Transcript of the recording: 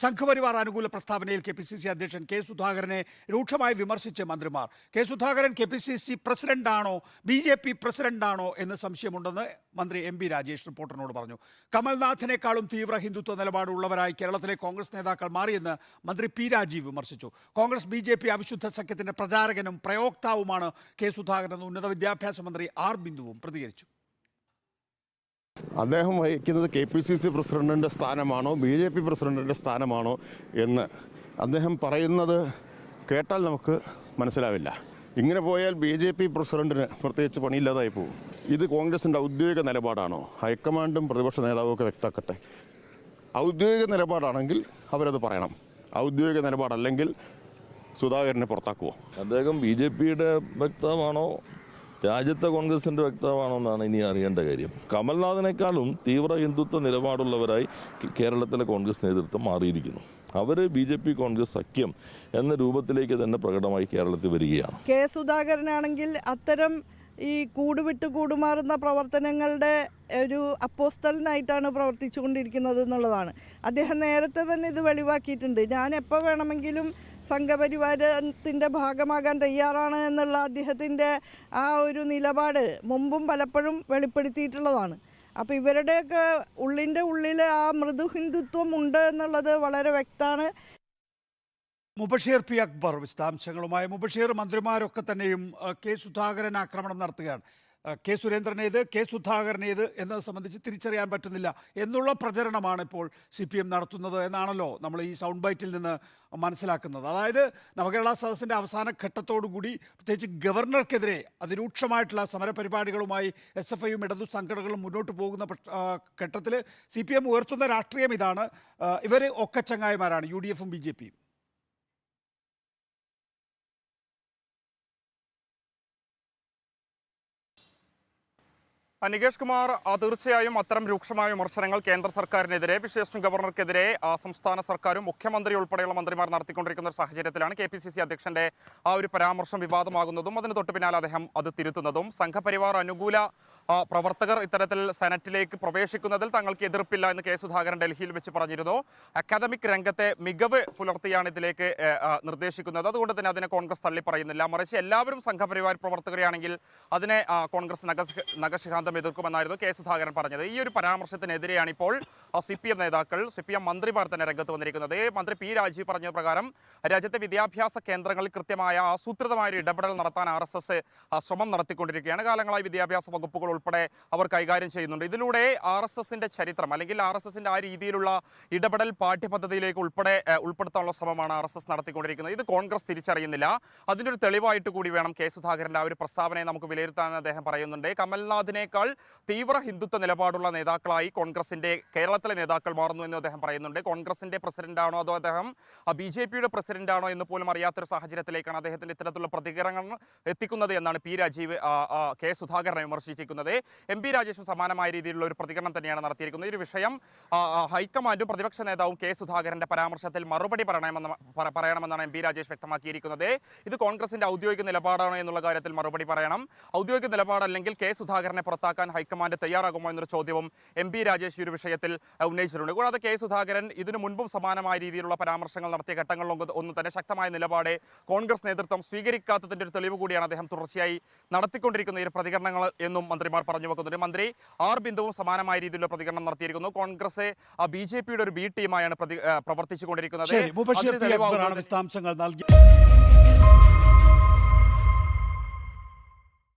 സംഘപരിവാർ അനുകൂല പ്രസ്താവനയിൽ K P C C അധ്യക്ഷൻ കെ സുധാകരനെ രൂക്ഷമായി വിമർശിച്ച് മന്ത്രിമാർ. K Sudhakaran K P C C പ്രസിഡന്റാണോ B J P പ്രസിഡന്റാണോ എന്ന് സംശയമുണ്ടെന്ന് മന്ത്രി എം പി രാജേഷ് റിപ്പോർട്ടറിനോട് പറഞ്ഞു. കമൽനാഥിനേക്കാളും തീവ്ര ഹിന്ദുത്വ നിലപാടുള്ളവരായി കേരളത്തിലെ കോൺഗ്രസ് നേതാക്കൾ മാറിയെന്ന് മന്ത്രി പി രാജീവ് വിമർശിച്ചു. കോൺഗ്രസ് ബി ജെ പി അവിശുദ്ധ സഖ്യത്തിന്റെ പ്രചാരകനും പ്രയോക്താവുമാണ് കെ സുധാകരൻ എന്ന് ഉന്നത വിദ്യാഭ്യാസ മന്ത്രി ആർ ബിന്ദുവും പ്രതികരിച്ചു. അദ്ദേഹം വഹിക്കുന്നത് കെ പി സി സി പ്രസിഡന്റിന്റെ സ്ഥാനമാണോ ബി ജെ പി പ്രസിഡന്റിന്റെ സ്ഥാനമാണോ എന്ന് അദ്ദേഹം പറയുന്നത് കേട്ടാൽ നമുക്ക് മനസ്സിലാവില്ല. ഇങ്ങനെ പോയാൽ ബി ജെ പി പ്രസിഡന്റിന് പ്രത്യേകിച്ച് പണിയില്ലാതായി പോകും. ഇത് കോൺഗ്രസിന്റെ ഔദ്യോഗിക നിലപാടാണോ? ഹൈക്കമാൻഡും പ്രതിപക്ഷ നേതാവും ഒക്കെ വ്യക്തമാക്കട്ടെ. ഔദ്യോഗിക നിലപാടാണെങ്കിൽ അവരത് പറയണം. ഔദ്യോഗിക നിലപാടല്ലെങ്കിൽ സുധാകരനെ പുറത്താക്കുമോ അദ്ദേഹം ബി ജെ പിയുടെ വക്താവാണോ രാജ്യത്തെ കോൺഗ്രസിന്റെ വ്യക്തമാണെന്നാണ് ഇനി അറിയേണ്ട കാര്യം. കമൽനാഥിനേക്കാളും തീവ്ര ഹിന്ദുത്വ നിലപാടുള്ളവരായി കേരളത്തിലെ കോൺഗ്രസ് നേതൃത്വം മാറിയിരിക്കുന്നു. അവർ ബി ജെ പി കോൺഗ്രസ് സഖ്യം എന്ന രൂപത്തിലേക്ക് തന്നെ പ്രകടമായി കേരളത്തിൽ വരികയാണ്. കെ സുധാകരനാണെങ്കിൽ അത്തരം ഈ കൂടുവിട്ട് കൂടുമാറുന്ന പ്രവർത്തനങ്ങളുടെ ഒരു അപ്പോസ്തലനായിട്ടാണ് പ്രവർത്തിച്ചുകൊണ്ടിരിക്കുന്നത് എന്നുള്ളതാണ്. അദ്ദേഹം നേരത്തെ തന്നെ ഇത് വെളിവാക്കിയിട്ടുണ്ട്. ഞാൻ എപ്പോൾ വേണമെങ്കിലും സംഘപരിവാരത്തിന്റെ ഭാഗമാകാൻ തയ്യാറാണ് എന്നുള്ള അദ്ദേഹത്തിന്റെ ആ ഒരു നിലപാട് മുമ്പും പലപ്പോഴും വെളിപ്പെടുത്തിയിട്ടുള്ളതാണ്. അപ്പോൾ ഇവരുടെയൊക്കെ ഉള്ളിന്റെ ഉള്ളിൽ ആ മൃദു ഹിന്ദുത്വം ഉണ്ട് എന്നുള്ളത് വളരെ വ്യക്തമാണ്. മുബഷീർ പി അക്ബർ വിശദാംശങ്ങളുമായി. മുബഷീർ മന്ത്രിമാരൊക്കെ തന്നെയും കെ സുധാകരൻ ആക്രമണം നടത്തുകയാണ്. കെ സുരേന്ദ്രനേത് കെ സുധാകരനേത് എന്നത് സംബന്ധിച്ച് തിരിച്ചറിയാൻ പറ്റുന്നില്ല എന്നുള്ള പ്രചരണമാണ് ഇപ്പോൾ സി പി എം നടത്തുന്നത് എന്നാണല്ലോ നമ്മൾ ഈ സൗണ്ട് ബൈറ്റിൽ നിന്ന് മനസ്സിലാക്കുന്നത്. അതായത് നവകേരള സദസ്സിന്റെ അവസാന ഘട്ടത്തോടുകൂടി പ്രത്യേകിച്ച് ഗവർണർക്കെതിരെ അതിരൂക്ഷമായിട്ടുള്ള സമരപരിപാടികളുമായി എസ് എഫ് ഐയും ഇടതു സംഘടനകളും മുന്നോട്ട് പോകുന്ന ഘട്ടത്തിൽ സി പി എം ഉയർത്തുന്ന രാഷ്ട്രീയം ഇതാണ്. ഇവർ ഒക്കച്ചങ്ങായിമാരാണ് യു ഡി എഫും ബി ജെ പിയും. നികേഷ് കുമാർ തീർച്ചയായും അത്തരം രൂക്ഷമായ വിമർശനങ്ങൾ കേന്ദ്ര സർക്കാരിനെതിരെ വിശേഷം ഗവർണർക്കെതിരെ സംസ്ഥാന സർക്കാരും മുഖ്യമന്ത്രി ഉൾപ്പെടെയുള്ള മന്ത്രിമാർ നടത്തിക്കൊണ്ടിരിക്കുന്ന ഒരു സാഹചര്യത്തിലാണ് കെ പി സി സി അധ്യക്ഷന്റെ ആ ഒരു പരാമർശം വിവാദമാകുന്നതും അതിന് തൊട്ട് പിന്നാലെ അദ്ദേഹം അത് തിരുത്തുന്നതും. സംഘപരിവാർ അനുകൂല പ്രവർത്തകർ ഇത്തരത്തിൽ സെനറ്റിലേക്ക് പ്രവേശിക്കുന്നതിൽ തങ്ങൾക്ക് എതിർപ്പില്ല എന്ന് കെ സുധാകരൻ ഡൽഹിയിൽ വെച്ച് പറഞ്ഞിരുന്നു. അക്കാദമിക് രംഗത്തെ മികവ് പുലർത്തിയാണ് ഇതിലേക്ക് നിർദ്ദേശിക്കുന്നത്. അതുകൊണ്ട് തന്നെ അതിനെ കോൺഗ്രസ് തള്ളി പറയുന്നില്ല മറിച്ച് എല്ലാവരും സംഘപരിവാർ പ്രവർത്തകരെയാണെങ്കിൽ അതിനെ കോൺഗ്രസ് കോൺഗ്രസ് നഗ- നഖശിഖാന്തം എതിർക്കുമെന്നായിരുന്നു കെ സുധാകരൻ പറഞ്ഞത്. ഈ ഒരു പരാമർശത്തിനെതിരെയാണ് ഇപ്പോൾ സി പി എം നേതാക്കൾ സി പി എം മന്ത്രിമാർ തന്നെ രംഗത്ത് വന്നിരിക്കുന്നത്. മന്ത്രി പി രാജീവ് പറഞ്ഞ പ്രകാരം രാജ്യത്തെ വിദ്യാഭ്യാസ കേന്ദ്രങ്ങളിൽ കൃത്യമായ ആസൂത്രിതമായ ഒരു ഇടപെടൽ നടത്താൻ ആർ എസ് എസ് ശ്രമം നടത്തിക്കൊണ്ടിരിക്കുകയാണ്. കാലങ്ങളായി വിദ്യാഭ്യാസ വകുപ്പുകൾ ഉൾപ്പെടെ അവർ കൈകാര്യം ചെയ്യുന്നുണ്ട്. ഇതിലൂടെ ആർ എസ് എസിന്റെ ചരിത്രം അല്ലെങ്കിൽ ആർ എസ് എസിന്റെ ആ രീതിയിലുള്ള ഇടപെടൽ പാഠ്യപദ്ധതിയിലേക്ക് ഉൾപ്പെടെ ഉൾപ്പെടുത്താനുള്ള ശ്രമമാണ് ആർ എസ് എസ് നടത്തിക്കൊണ്ടിരിക്കുന്നത്. ഇത് കോൺഗ്രസ് തിരിച്ചറിയുന്നില്ല. അതിനൊരു തെളിവായിട്ട് കൂടി വേണം കെ സുധാകരന്റെ ആ ഒരു പ്രസ്താവനയെ നമുക്ക് വിലയിരുത്താൻ അദ്ദേഹം പറയുന്നുണ്ട്. കമൽനാഥിനേക്കാൾ തീവ്ര ഹിന്ദുത്വ നിലപാടുള്ള നേതാക്കളായി കോൺഗ്രസിന്റെ കേരളത്തിലെ നേതാക്കൾ മാറുന്നു എന്ന് അദ്ദേഹം പറയുന്നുണ്ട്. കോൺഗ്രസിന്റെ പ്രസിഡന്റാണോ അതോ അദ്ദേഹം ബി ജെ പിയുടെ പ്രസിഡന്റാണോ എന്ന് പോലും അറിയാത്തൊരു സാഹചര്യത്തിലേക്കാണ് അദ്ദേഹത്തിന്റെ ഇത്തരത്തിലുള്ള പ്രതികരണങ്ങൾ എത്തിക്കുന്നത് എന്നാണ് പി രാജീവ് കെ സുധാകരനെ വിമർശിച്ചിരിക്കുന്നത്. എം പി രാജേഷും സമാനമായ രീതിയിലുള്ള ഒരു പ്രതികരണം തന്നെയാണ് നടത്തിയിരിക്കുന്നത്. ഈ വിഷയം ഹൈക്കമാൻഡും പ്രതിപക്ഷ നേതാവും കെ സുധാകരന്റെ പരാമർശത്തിൽ മറുപടി പറയണമെന്ന് പറ- പറയണമെന്നാണ് എം പി രാജേഷ് വ്യക്തമാക്കിയിരിക്കുന്നത്. ഇത് കോൺഗ്രസിന്റെ ഔദ്യോഗിക നിലപാടാണോ എന്നുള്ള കാര്യത്തിൽ മറുപടി പറയണം. ഔദ്യോഗിക നിലപാടല്ലെങ്കിൽ കെ സുധാകരനെ പുറത്താക്കാൻ ഹൈക്കമാൻഡ് തയ്യാറാകുമോ എന്നൊരു ചോദ്യവും എം പി രാജേഷ് ഒരു വിഷയത്തിൽ ഉന്നയിച്ചിട്ടുണ്ട്. കൂടാതെ കെ സുധാകരൻ ഇതിനു മുൻപും സമാനമായ രീതിയിലുള്ള പരാമർശങ്ങൾ നടത്തിയ ഘട്ടങ്ങളിലൊന്നും ഒന്നും തന്നെ ശക്തമായ നിലപാടെ കോൺഗ്രസ് നേതൃത്വം സ്വീകരിക്കാത്തതിന്റെ ഒരു തെളിവ് കൂടിയാണ് അദ്ദേഹം തുടർച്ചയായി നടത്തിക്കൊണ്ടിരിക്കുന്ന ഈ പ്രതികരണങ്ങൾ എന്നും മന്ത്രിമാർ പറഞ്ഞു വെക്കുന്നുണ്ട്. മന്ത്രി ആർ ബിന്ദുവും സമാനമായ രീതിയിലുള്ള പ്രതികരണം നടത്തിയിരിക്കുന്നു. കോൺഗ്രസ് ബി ജെ പിയുടെ ഒരു ബി ടീമായാണ് പ്രവർത്തിച്ചുകൊണ്ടിരിക്കുന്നത്. വിശദാംശങ്ങൾ നൽകി